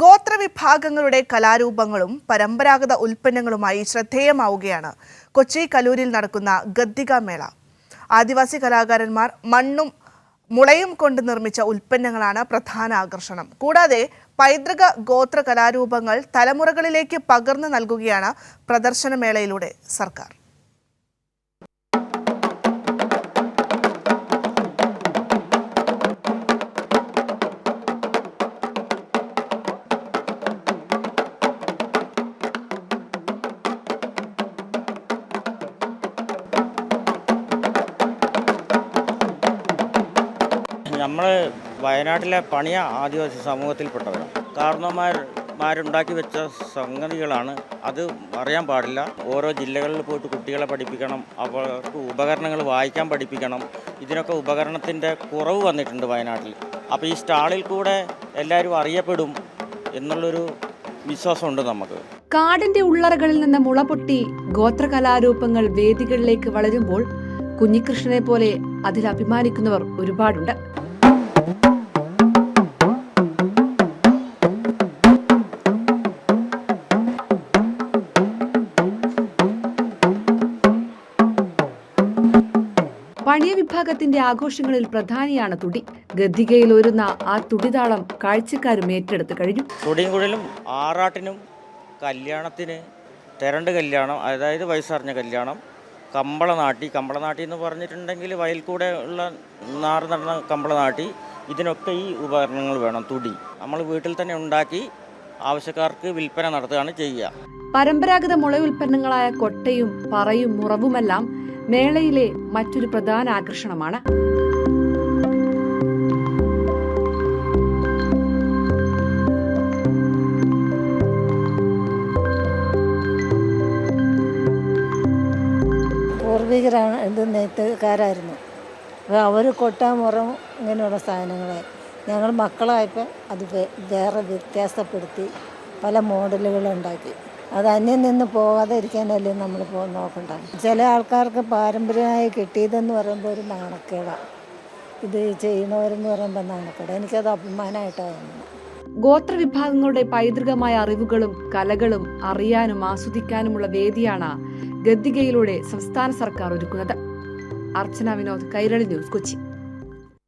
ഗോത്രവിഭാഗങ്ങളുടെ കലാരൂപങ്ങളും പരമ്പരാഗത ഉൽപ്പന്നങ്ങളുമായി ശ്രദ്ധേയമാവുകയാണ്. കൊച്ചി കലൂരിൽ നടക്കുന്ന ഗദ്ദിക മേള. ആദിവാസി കലാകാരന്മാർ മണ്ണും മുളയും കൊണ്ട് നിർമ്മിച്ച ഉൽപ്പന്നങ്ങളാണ് പ്രധാന ആകർഷണം. കൂടാതെ പൈതൃക ഗോത്ര കലാരൂപങ്ങൾ തലമുറകളിലേക്ക് പകർന്നു നൽകുകയാണ് പ്രദർശനമേളയിലൂടെ സർക്കാർ. നമ്മൾ വയനാട്ടിലെ പണിയ ആദിവാസി സമൂഹത്തിൽപ്പെട്ടവരാണ് കാരണവന്മാർ മാരുണ്ടാക്കി വെച്ച സംഗതികളാണ്. അത് അറിയാൻ പാടില്ല. ഓരോ ജില്ലകളിൽ പോയിട്ട് കുട്ടികളെ പഠിപ്പിക്കണം അവർക്ക് ഉപകരണങ്ങൾ വായിക്കാൻ പഠിപ്പിക്കണം. ഇതിനൊക്കെ ഉപകരണത്തിന്റെ കുറവ് വന്നിട്ടുണ്ട് വയനാട്ടിൽ. അപ്പോൾ ഈ സ്റ്റാളിൽ കൂടെ എല്ലാവരും അറിയപ്പെടും എന്നുള്ളൊരു വിശ്വാസമുണ്ട് നമുക്ക്. കാടിന്റെ ഉള്ളറകളിൽ നിന്ന് മുളപൊട്ടി ഗോത്രകലാരൂപങ്ങൾ വേദികളിലേക്ക് വളരുമ്പോൾ കുഞ്ഞികൃഷ്ണനെ പോലെ അതിൽ അഭിമാനിക്കുന്നവർ ഒരുപാടുണ്ട്. പണിയ വിഭാഗത്തിന്റെ ആഘോഷങ്ങളിൽ പ്രധാനിയാണ് തുടി. ഗദ്ദികയിൽ ഒരുന്ന ആ തുടിതാളം കാഴ്ചക്കാരും ഏറ്റെടുത്ത് കഴിഞ്ഞു. തുടിയും കുഴലും ആറാട്ടിനും കല്യാണത്തിന് തെരണ്ട് കല്യാണം അതായത് വയസ്സറിഞ്ഞ കല്യാണം. കമ്പളനാട്ടി കമ്പളനാട്ടി എന്ന് പറഞ്ഞിട്ടുണ്ടെങ്കിൽ വയൽ കൂടെ ഉള്ള നാറ് നടന്ന കമ്പളനാട്ടി. ഇതിനൊക്കെ ഈ ഉപകരണങ്ങൾ വേണം തുടി. നമ്മൾ വീട്ടിൽ തന്നെ ഉണ്ടാക്കി ആവശ്യക്കാർക്ക് വിൽപ്പന നടത്തുകയാണ് ചെയ്യുക. പരമ്പരാഗത മുള ഉൽപ്പന്നങ്ങളായ കൊട്ടയും പറയും മുറവുമെല്ലാം മേളയിലെ മറ്റൊരു പ്രധാന ആകർഷണമാണ്. പൂർവികരാണ് ഇത് നെയ്ത്തുകാരായിരുന്നു. അപ്പോൾ അവർ കൊട്ടാമുറം ഇങ്ങനെയുള്ള സാധനങ്ങളെ ഞങ്ങൾ മക്കളായപ്പോൾ അത് വേറെ വ്യത്യാസപ്പെടുത്തി പല മോഡലുകളുണ്ടാക്കി അത് അന്യം നിന്ന് പോകാതെ ഇരിക്കാനല്ലേ നമ്മൾ പോ നോക്കണ്ട. ചില ആൾക്കാർക്ക് പാരമ്പര്യമായി കിട്ടിയതെന്ന് പറയുമ്പോൾ ഒരു നാണക്കേടാണ് ഇത് ചെയ്യുന്നവരെന്ന് പറയുമ്പോൾ നാണക്കേട്. എനിക്കത് അഭിമാനമായിട്ടാണ് തോന്നുന്നത്. ഗോത്രവിഭാഗങ്ങളുടെ പൈതൃകമായ അറിവുകളും കലകളും അറിയാനും ആസ്വദിക്കാനുമുള്ള വേദിയാണ് ഗദ്ദികയിലൂടെ സംസ്ഥാന സർക്കാർ ഒരുക്കുന്നത്. അർച്ചന വിനോദ് കൈരളി ന്യൂസ് കൊച്ചി.